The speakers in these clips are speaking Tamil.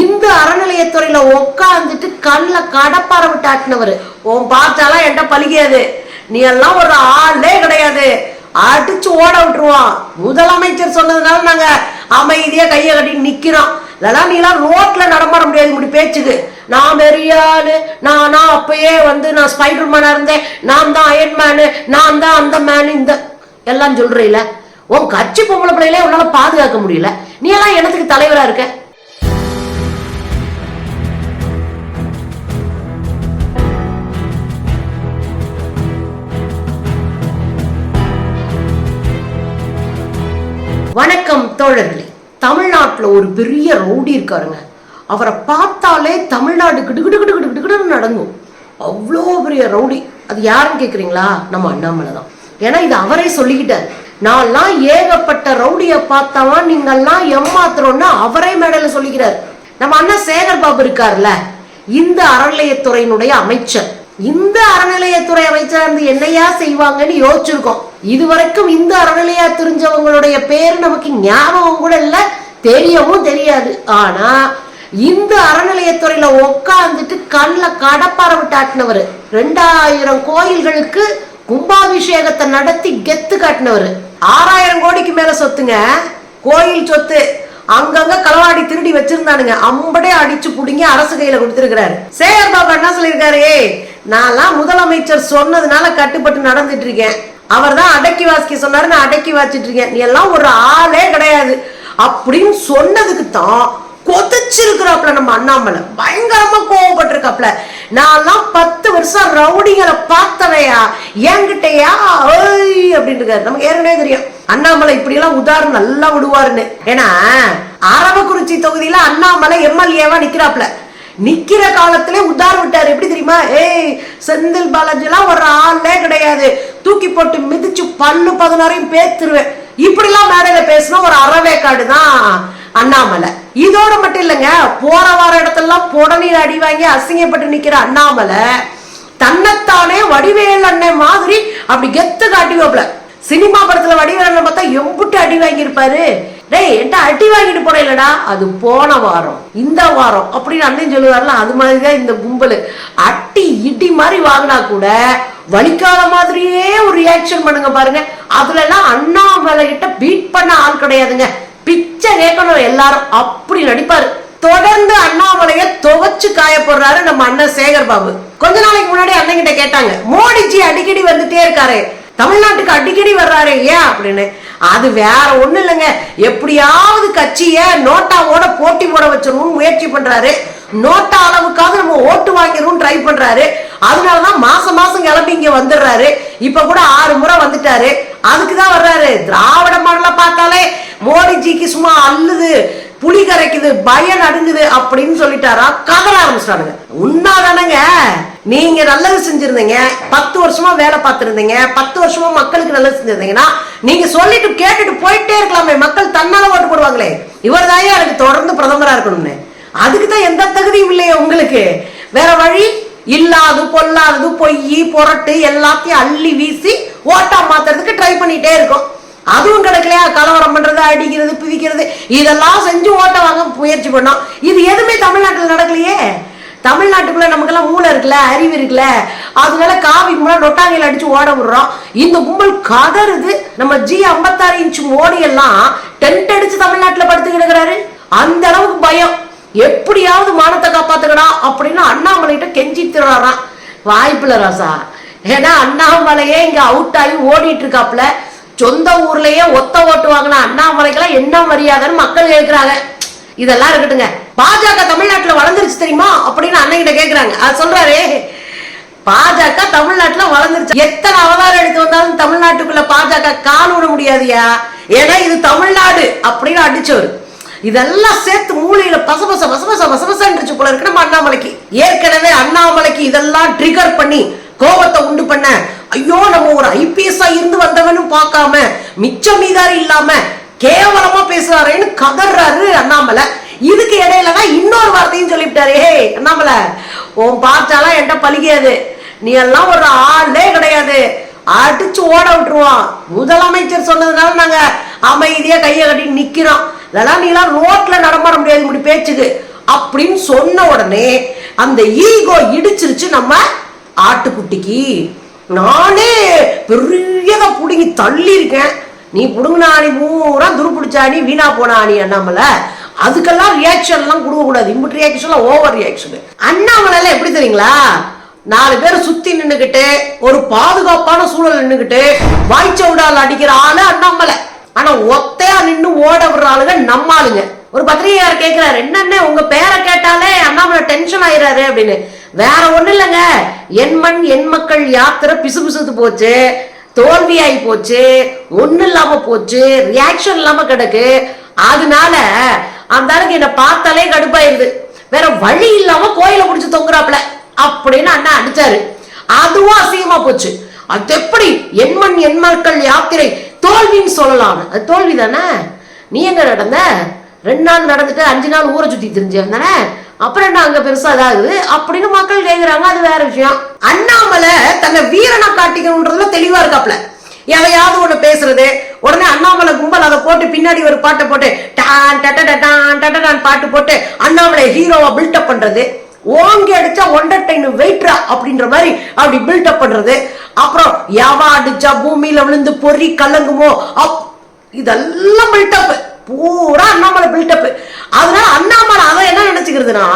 இந்த அறநிலையத்துறையில உட்காந்துட்டு கண்ணுல கடப்பார விட்டு ஆட்டினவர். உன் பார்த்தாலாம் என்கிட்ட பலிக்காது நீ எல்லாம் ஒரு ஆளே கிடையாது. அடிச்சு ஓட விட்டுருவான். முதலமைச்சர் சொன்னதுனால நாங்க அமைதியா கையை கட்டி நிக்கிறோம். இதெல்லாம் நீ எல்லாம் ரோட்ல நடமாட முடியாது இப்படி பேச்சுக்கு. நான் பெரிய ஆளு நான் நான் அப்பயே வந்து நான் ஸ்பைடர் மேனா இருந்தேன். நான் தான் அயன் மேனு. நான் தான் அந்த மேனு. இந்த எல்லாம் சொல்றீல உன் கட்சி பொம்பளை பிள்ளைகளே உன்னால பாதுகாக்க முடியல. நீ எல்லாம் எனக்கு தலைவரா இருக்க? தோழர்களே தமிழ்நாட்டில் ஒரு பெரிய ரவுடி இருக்காருங்க. அவரை பார்த்தாலே தமிழ்நாடு கிடுகிடு கிடு கிடு நடங்கும் அவ்வளோ பெரிய ரவுடி. அது யாருன்னு கேட்குறீங்களா நம்ம அண்ணாமலை தான். ஏன்னா இது அவரே சொல்லிக்கிட்டார். நான்லாம் ஏகப்பட்ட ரவுடியை பார்த்தவன் நீங்கள்லாம் ஏமாத்துறோம்னு அவரே மேடையில் சொல்லிக்கிறார். நம்ம அண்ணா சேகர் பாபு இருக்கார்ல இந்த அறநிலையத்துறையினுடைய அமைச்சர். இந்த அறநிலையத்துறை அமைச்சர் வந்து என்னையா செய்வாங்கன்னு யோசிச்சிருக்கோம். இதுவரைக்கும் இந்த அறநிலையா தெரிஞ்சவங்களுடைய பேர் நமக்கு ஞாபகம் கூட இல்லை. தெரியவும் தெரியாது. ஆனா இந்த அறநிலையத்துறையில உட்காந்துட்டு கண்ணில் கடப்பார விட்டு ஆட்டினவர். ரெண்டாயிரம் கோயில்களுக்கு கும்பாபிஷேகத்தை நடத்தி கெத்து காட்டினவர். ஆறாயிரம் கோடிக்கு மேல சொத்துங்க. கோயில் சொத்து. அங்கங்க களவாடி திருடி வச்சிருந்தானுங்க. அம்படே அடிச்சு புடுங்கி அரசு கையில கொடுத்திருக்கிறாரு. சேகர் பாபா என்ன சொல்லியிருக்காரு. நான்லாம் முதலமைச்சர் சொன்னதுனால கட்டுப்பட்டு நடந்துட்டு இருக்கேன் அவர் தான் அடக்கி வாசிக்க சொன்னாரு நான் அடக்கி வாசிட்டு இருக்கேன் நீ எல்லாம் ஒரு ஆளே கிடையாது. அப்படின்னு சொன்னதுக்கு தான் கொதிச்சிருக்கிறாப்ல நம்ம அண்ணாமலை. பயங்கரமா கோவப்பட்டிருக்காப்ல நான்லாம் பத்து வருஷம் ரவுடிகளை பார்த்தவையா என்கிட்டயா ஓய் அப்படின்னு இருக்காரு நமக்கு ஏற்கனவே தெரியும். அண்ணாமலை இப்படி எல்லாம் உதாரணம் நல்லா விடுவாருன்னு. ஏன்னா அரவக்குறிச்சி தொகுதியில அண்ணாமலை எம்எல்ஏவா நிக்கிறாப்ல நிக்கிற காலத்திலே உதார் விட்டார். எப்படி தெரியுமா? ஏய் செந்தில் பாலாஜி எல்லாம் ஒரு ஆளே கிடையாது. தூக்கி போட்டு மிதிச்சு பல்லு பதினாறையும் பேத்துருவேன். இப்படிலாம் மேடையில பேசினா ஒரு அறவேக்காடு தான் அண்ணாமலை. இதோட மட்டும் இல்லைங்க போற வார இடத்தெல்லாம் புடநீர் அடி வாங்கி அசிங்கப்பட்டு நிக்கிற அண்ணாமலை தன்னைத்தானே வடிவேல் அண்ணன் மாதிரி அப்படி கெத்து காட்டிவாப்ல சினிமா படத்துல வடிவேல் அண்ணன் பார்த்தா எம்புட்டு அடி வாங்கியிருப்பாரு. டேய் என்கிட்ட அட்டி வாங்கிட்டு போறேன்லடா அது போன வாரம். இந்த வாரம். அப்படின்னு அண்ணன் சொல்லுவார்ல அது மாதிரிதான் இந்த கும்பல். அட்டி இடி மாதிரி வாங்கினா கூட வலிக்காத மாதிரியே ஒரு ரியாக்ஷன் பண்ணுங்க பாருங்க. அதுல எல்லாம் அண்ணாமலை கிட்ட பீட் பண்ண ஆள் கிடையாதுங்க. பிச்சை கேட்கணும் எல்லாரும். அப்படி நடிப்பாரு. தொடர்ந்து அண்ணாமலைய துவச்சு காய போடுறாரு நம்ம அண்ணன் சேகர் பாபு. கொஞ்ச நாளைக்கு முன்னாடி அண்ணன் கிட்ட கேட்டாங்க மோடிஜி அடிக்கடி வந்துட்டே இருக்காரு. தமிழ்நாட்டுக்கு அடிக்கடி வர்றாரு ஏன் அப்படின்னு? அது வேற ஒன்றும் இல்லைங்க. எப்படியாவது கட்சிய நோட்டாவோட போட்டி போட வச்சிடணும்னு முயற்சி பண்றாரு. நோட்டா அளவுக்காவது நம்ம ஓட்டு வாங்கிடணும் ட்ரை பண்றாரு. அதனாலதான் மாசம் மாசம் கிளம்பி இங்க வந்துடுறாரு. இப்ப கூட ஆறு முறை வந்துட்டாரு. அதுக்குதான் வர்றாரு. திராவிட மாடல பார்த்தாலே மோடிஜிக்கு சும்மா அல்லுது புலி கரைக்குது பயம் நடுங்குது அப்படின்னு சொல்லிட்டாரா? கதற ஆரம்பிச்சிட்டாருங்க உண்மைதானங்க. நீங்க நல்லது செஞ்சிருந்தீங்க பத்து வருஷமா வேலை பார்த்திருந்தீங்க பத்து வருஷமா மக்களுக்கு நல்லது செஞ்சிருந்தீங்கன்னா நீங்க சொல்லிட்டு கேட்டுட்டு போயிட்டே இருக்கலாமே மக்கள் தன்னால ஓட்டு போடுவாங்களே. இவர் எனக்கு தொடர்ந்து பிரதமரா இருக்கணும்னு. அதுக்கு தான் எந்த தகுதியும் இல்லையே உங்களுக்கு. வேற வழி? இல்லாது பொல்லாதது பொய் புரட்டு எல்லாத்தையும் அள்ளி வீசி ஓட்டா மாத்துறதுக்கு ட்ரை பண்ணிட்டே இருக்கோம். அதுவும் கிடைக்கலையா? கலவரம் பண்றது அடிக்கிறது பிதிக்கிறது இதெல்லாம் செஞ்சு ஓட்ட வாங்க முயற்சி பண்ணோம். இது எதுவுமே தமிழ்நாட்டில் நடக்கலையே. தமிழ்நாட்டுக்குள்ள நமக்கெல்லாம் மூளை இருக்குல்ல அறிவு இருக்குல்ல. அதனால காவி மூலம் நொட்டாங்கையில் அடிச்சு ஓட விடுறோம். இந்த கும்பல் கதறுது. நம்ம ஜி ஐம்பத்தாறு இன்ச் மோடி எல்லாம் டென்ட் அடிச்சு தமிழ்நாட்டில் படுத்து கிடக்குறாரு அந்த அளவுக்கு பயம். எப்படியாவது மானத்தை காப்பாத்துக்கடா அப்படின்னு அண்ணாமலைகிட்ட கெஞ்சி திருறாராம் வாய்ப்பில்ல ராசா. ஏன்னா அண்ணாமலையே இங்க அவுட் ஆகி ஓடிட்டு இருக்காப்ல சொந்த ஊர்லயே ஒத்த ஓட்டு வாங்கின அண்ணாமலைக்கெல்லாம் என்ன மரியாதைன்னு மக்கள் கேட்கிறாங்க இதெல்லாம் இருக்கட்டுங்க பாஜக தமிழ்நாட்டுல வளர்ந்துருச்சு தெரியுமா? அப்படின்னு அண்ணன் கேக்குறாங்க. அது சொல்றாரு பாஜக தமிழ்நாட்டுல வளர்ந்துருச்சு. எத்தனை அவதாரம் எடுத்து வந்தாலும் தமிழ்நாட்டுக்குள்ள பாஜக கால் விட முடியாதுயா? ஏன்னா இது தமிழ்நாடு அப்படின்னு அடிச்சவர். இதெல்லாம் சேர்த்து மூளையில பசபச பசபச பசபசன்றுச்சு போல இருக்கு நம்ம அண்ணாமலைக்கு. ஏற்கனவே அண்ணாமலைக்கு இதெல்லாம் ட்ரிகர் பண்ணி கோபத்தை உண்டு பண்ண ஐயோ நம்ம ஒரு ஐபிஎஸ் இருந்து வந்தவனும் பார்க்காம மிச்சம் மீதாரி இல்லாம கேவலமா பேசுறாருன்னு கதறாரு அண்ணாமலை. இதுக்கு இடையில தான் இன்னொரு வார்த்தையும் சொல்லிவிட்டாரு. ஹே அண்ணாமலை உன் பார்த்தாலாம் என்கிட்ட பலிக்காது நீ எல்லாம் ஒரு ஆளே கிடையாது. அடிச்சு ஓட விட்டுருவான். முதலமைச்சர் சொன்னதுனால நாங்க அமைதியா கையை கட்டி நிக்கிறோம். இதெல்லாம் நீலாம் ரோட்ல நடமாட முடியாது இப்படி பேச்சுக்கு. அப்படின்னு சொன்ன உடனே அந்த ஈகோ இடிச்சிருச்சு நம்ம ஆட்டுக்குட்டிக்கு. நானே பெரியதா பிடுங்கி தள்ளி இருக்கேன் நீ புடுங்கின ஆணி பூரா துருப்பிடிச்ச ஆணி வீணா போன ஆணி அண்ணாமலை. அதுக்கெல்லாம் ரியாக்ஷன் எல்லாம் கொடுக்க கூடாது ஓவர் ரியாக்ஷன் அண்ணாமலை எப்படி தெரியுங்களா? நாலு பேர் சுத்தி நின்னுகிட்டு ஒரு பாதுகாப்பான சூழல் நின்னுகிட்டு வாய்ச்சவுடால் அடிக்கிற ஆளு அண்ணாமலை ஆனா ஒத்தையா நின்று ஓட விடுற ஆளுங்க நம்ம ஆளுங்க. ஒரு பத்திரிகையார் கேட்கிறாரு என்னென்ன உங்க பேரை கேட்டாலே அண்ணாமலை டென்ஷன் ஆயிராரு அப்படின்னு. வேற ஒண்ணு இல்லைங்க. என் மண் என் மக்கள் யாத்திரை பிசு பிசுத்து போச்சு. தோல்வி ஆகி போச்சு. ஒண்ணு இல்லாம போச்சு. ரியாக்ஷன் இல்லாம கிடக்கு. அதனால அந்த அளவுக்கு என்ன பார்த்தாலே கடுப்பாயிருது. வேற வழி இல்லாம கோயில புடிச்சு தொங்குறாப்ல அப்படின்னு அண்ணா அடிச்சாரு. அதுவும் அசிங்கமா போச்சு. அது எப்படி என் மண் என் மக்கள் யாத்திரை தோல்வின்னு சொல்லலாம் அது தோல்வி தானே நீ எங்க நடந்த? ரெண்டு நாள் நடந்துட்டு அஞ்சு நாள் ஊரை சுத்தி தெரிஞ்சு தானே அப்புறம் என்ன அங்க பெருசா இதாகுது? அப்படின்னு மக்கள் கேக்குறாங்க அது வேற விஷயம். அண்ணாமலை தன்னை வீரனா காட்டிக்கணுன்றதுல தெளிவா இருக்காப்ல. எவையாவது ஒண்ணு பேசுறது. உடனே அண்ணாமலை கும்பல் அதை போட்டு பின்னாடி ஒரு பாட்டை போட்டு டான் டட்ட டான் பாட்டு போட்டு அண்ணாமலை ஹீரோவா பில்டப் பண்றது. ஓங்கி அடிச்சா ஒன்றரை டைன் வெயிட்ரா அப்படின்ற மாதிரி அப்படி பில்டப் பண்றது. அப்புறம் யாவா அடிச்சா பூமியில விழுந்து பொறி கலங்குமோ அப் இதெல்லாம் பில்டப் பூரா அண்ணாமலை பில்டப் அதனால அண்ணாமலை அதை என்ன நினைச்சுக்கிறதுனா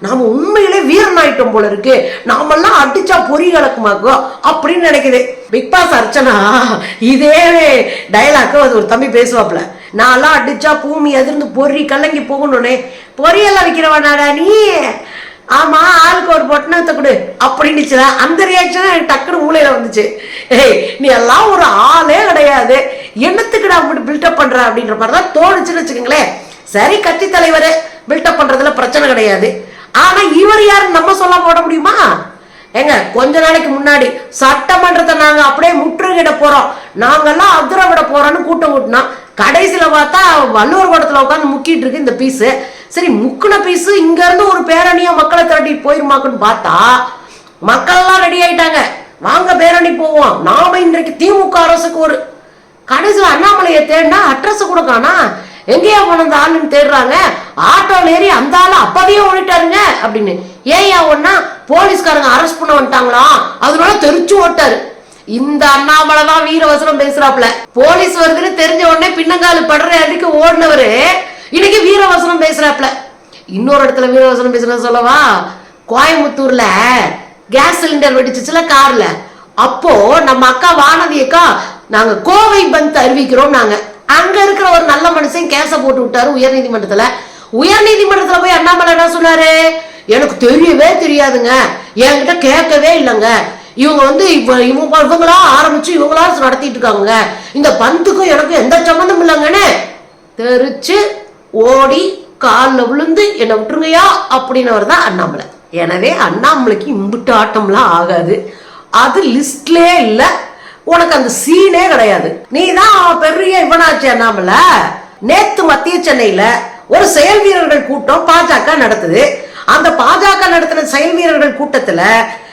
நாம உண்மையிலே வீரன் ஆயிட்டோம் போல இருக்கு நாமெல்லாம் அடிச்சா பொறி கலக்குமாக்கும் அப்படின்னு நினைக்குது. பிக் பாஸ் அர்ச்சனா இதே டைலாக்கு அது ஒரு தம்பி பேசுவாப்ல நான்லாம் அடிச்சா பூமி அதிர்ந்து பொறி கலங்கி போகணும்னே பொரியெல்லாம் விற்கிறவனாடா நீ? ஆமா ஆளுக்கு ஒரு பொட்டணத்தை கொடு அப்படின்னுச்சுல. அந்த ரியாக்ஷன் எனக்கு டக்குனு மூளையில வந்துச்சு. ஏய் நீ எல்லாம் ஒரு ஆளே கிடையாது. என்னத்துக்குடா அப்படி பில்டப் பண்ற அப்படின்ற மாதிரி தான் தோணுச்சுன்னு வச்சுக்கோங்களேன். சரி கட்சி தலைவர் பில்டப் பண்றதுல பிரச்சனை கிடையாது. ஆனா இவர் யாருன்னு நம்ம சொல்ல போட முடியுமா? ஏங்க கொஞ்ச நாளைக்கு முன்னாடி சட்டமன்றத்தை நாங்க அப்படியே முற்றுகையிட போறோம். நாங்கெல்லாம் அதிர விட போறோம்னு கூட்டம் கூட்டினோம் கடைசியில பார்த்தா வள்ளுவர் படத்துல உட்காந்து முக்கிட்டு இருக்கு இந்த பீஸ் சரி முக்குன பீஸ் இங்க இருந்து ஒரு பேரணியா மக்களை திரட்டிட்டு போயிருமாக்குன்னு பார்த்தா மக்கள் எல்லாம் ரெடி ஆயிட்டாங்க. வாங்க பேரணி போவோம். நாம இன்றைக்கு திமுக அரசுக்கு ஒரு கடைசியில் அண்ணாமலையை தேடினா அட்ரஸ் கூட காணா எங்கேயா போன அந்த ஆளுன்னு தேடுறாங்க. ஆட்டோல ஏறி அந்த ஆள் அப்பவே ஓடிட்டாருங்க அப்படின்னு. ஏயா ஒன்னா போலீஸ்காரங்க அரெஸ்ட் பண்ண வந்துட்டாங்களா? அதனால தெரிச்சு ஓட்டாரு. இந்த அண்ணாமலை தான் வீரவசனம் பேசுறாப்ல போலீஸ் வருதுன்னு தெரிஞ்ச உடனே பின்னங்கால் படுற அடிக்க ஓடினவரு இன்னைக்கு வீரவசனம் பேசுறாப்ல இன்னொரு இடத்துல வீரவசனம் பேசுறது சொல்லவா? கோயம்புத்தூர்ல கேஸ் சிலிண்டர் வெடிச்சிச்சுல கார்ல. அப்போ நம்ம அக்கா வானதி அக்கா நாங்க கோவை பந்த் அறிவிக்கிறோம். நாங்க அங்க இருக்கிற ஒரு நல்ல மனுஷன் கேச போட்டு விட்டாரு உயர் நீதிமன்றத்துல உயர் நீதிமன்றத்துல போய் அண்ணாமலை என்ன சொன்னாரு? எனக்கு தெரியவே தெரியாதுங்க. என்கிட்ட கேட்கவே இல்லைங்க. இவங்க வந்து இவ இவங்க இவங்களா ஆரம்பிச்சு இவங்களா நடத்திட்டு இருக்காங்க இந்த பந்துக்கும் எனக்கும் எந்த சம்மந்தம் இல்லைங்கன்னு தெரிச்சு ஓடி காலில் விழுந்து என்னை விட்டுருங்கயா அப்படின்னவர் தான் அண்ணாமலை. எனவே அண்ணாமலைக்கு இம்புட்டு ஆட்டம்லாம் ஆகாது. அது லிஸ்ட்லே இல்லை. உனக்கு அந்த சீனே கிடையாது. நீ தான் பெரிய இவனாச்சு அண்ணாமல. நேத்து மத்திய சென்னையில ஒரு செயல் வீரர்கள் கூட்டம் பாஜக நடத்துது. அந்த பாஜக நடத்தின செயல் வீரர்கள் கூட்டத்துல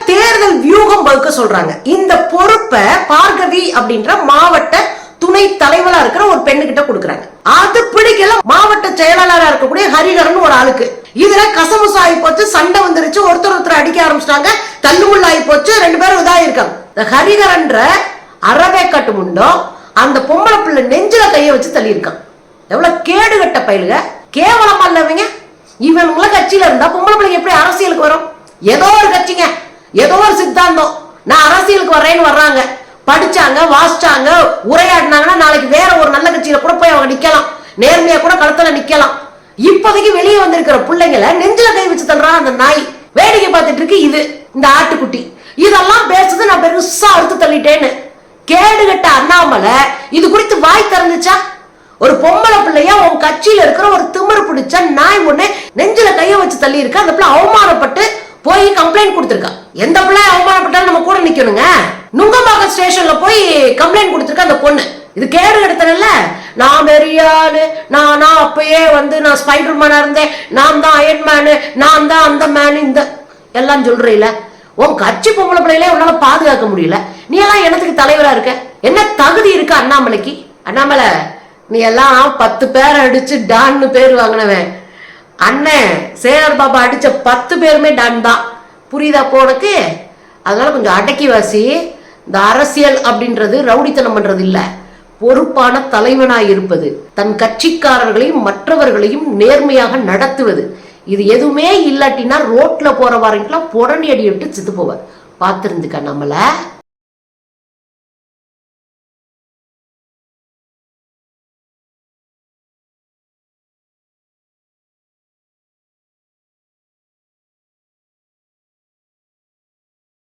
தேர்தல் வியூகம் வகுக்க சொல்றாங்க. இந்த பொறுப்பை பார்கவி அப்படின்ற மாவட்ட துணை தலைவரா இருக்கிற ஒரு பெண்ணுகிட்ட கொடுக்குறாங்க. அது பிடிக்கல. மாவட்ட செயலாளரா இருக்கக்கூடிய ஹரிகரன் ஒரு ஆளுக்கு. இதுல கசமுசு ஆகி போச்சு சண்டை வந்துருச்சு ஒருத்தர் ஒருத்தர் அடிக்க ஆரம்பிச்சிட்டாங்க. தள்ளுமுள்ள ஆகி போச்சு ரெண்டு பேரும் இதாயிருக்காங்க. இந்த ஹரிகரன்ற அறவே கட்டு முண்டோ அந்த பொம்பளை பிள்ளை நெஞ்சில கையை வச்சு தள்ளியிருக்கான். எவ்வளவு கேடு கட்ட பயிலுக? கேவலமா இல்லவங்க இவனுங்கள கட்சியில இருந்தா பொம்பளை பிள்ளைங்க எப்படி அரசியலுக்கு வரும்? ஏதோ ஒரு கட்சிங்க ஏதோ ஒரு சித்தாந்தம். நான் அரசியலுக்கு வர்றேன்னு வர்றாங்க. படிச்சாங்க வாசிச்சாங்க உரையாடினாங்கன்னா நாளைக்கு வேற ஒரு நல்ல கட்சியில கூட போய் அவங்க நிக்கலாம். நேர்மையா கூட களத்துல நிக்கலாம். இப்போதைக்கு வெளியே வந்திருக்கிற பிள்ளைங்களை நெஞ்சில கை வச்சு தள்ளுறான் அந்த நாய். வேடிக்கை பார்த்துட்டு இருக்கு இது இந்த ஆட்டுக்குட்டி. இதெல்லாம் பேசுறது நான் பெருசா அறுத்து தள்ளிட்டேன்னு. கேடுகட்ட அண்ணாமலை இது குறித்து வாய் திறந்துச்சா? ஒரு பொம்பளை பிள்ளையா உன் கட்சியில இருக்கிற ஒரு திமிரு பிடிச்ச நாய் ஒண்ணு நெஞ்சில கைய வச்சு தள்ளி இருக்க அந்த பிள்ளை அவமானப்பட்டு போய் கம்ப்ளைண்ட் கொடுத்துருக்கா. எந்த பிள்ளை அவமானப்பட்டாலும் நம்ம கூட நிக்கணுங்க. நுங்கம்பாக்கம் ஸ்டேஷன்ல போய் கம்ப்ளைண்ட் கொடுத்துருக்க அந்த பொண்ணு. இது கேடு எடுத்தனல்ல நான் பெரிய ஆளு. நான் நான் அப்பயே வந்து நான் ஸ்பைடர் மேனா இருந்தேன். நான் தான் அயன் மேனு நான் தான் அந்த மேனு இந்த எல்லாம் சொல்றீல உன் கட்சி பொம்பளை பிள்ளைகளே உன்னால பாதுகாக்க முடியல. நீ எல்லாம் எனத்துக்கு தலைவரா இருக்க? என்ன தகுதி இருக்கு அண்ணாமலைக்கு? அண்ணாமலை நீ எல்லாம் பத்து பேரை அடிச்சு டான்னு பேர் வாங்கினவன். அண்ணன் சேகர் பாபா அடிச்ச பத்து பேருமே டான் தான். புரியுதா போனக்கு அதனால கொஞ்சம் அடக்கி வாசி. இந்த அரசியல் அப்படின்றது ரவுடித்தனம் பண்றது இல்ல. பொறுப்பான தலைவனாய் இருப்பது. தன் கட்சிக்காரர்களையும் மற்றவர்களையும் நேர்மையாக நடத்துவது. இது எதுவுமே இல்லாட்டினா ரோட்ல போற வரீங்களா புடனி அடி விட்டு சித்து போவார். பார்த்துருந்துக்க நம்மள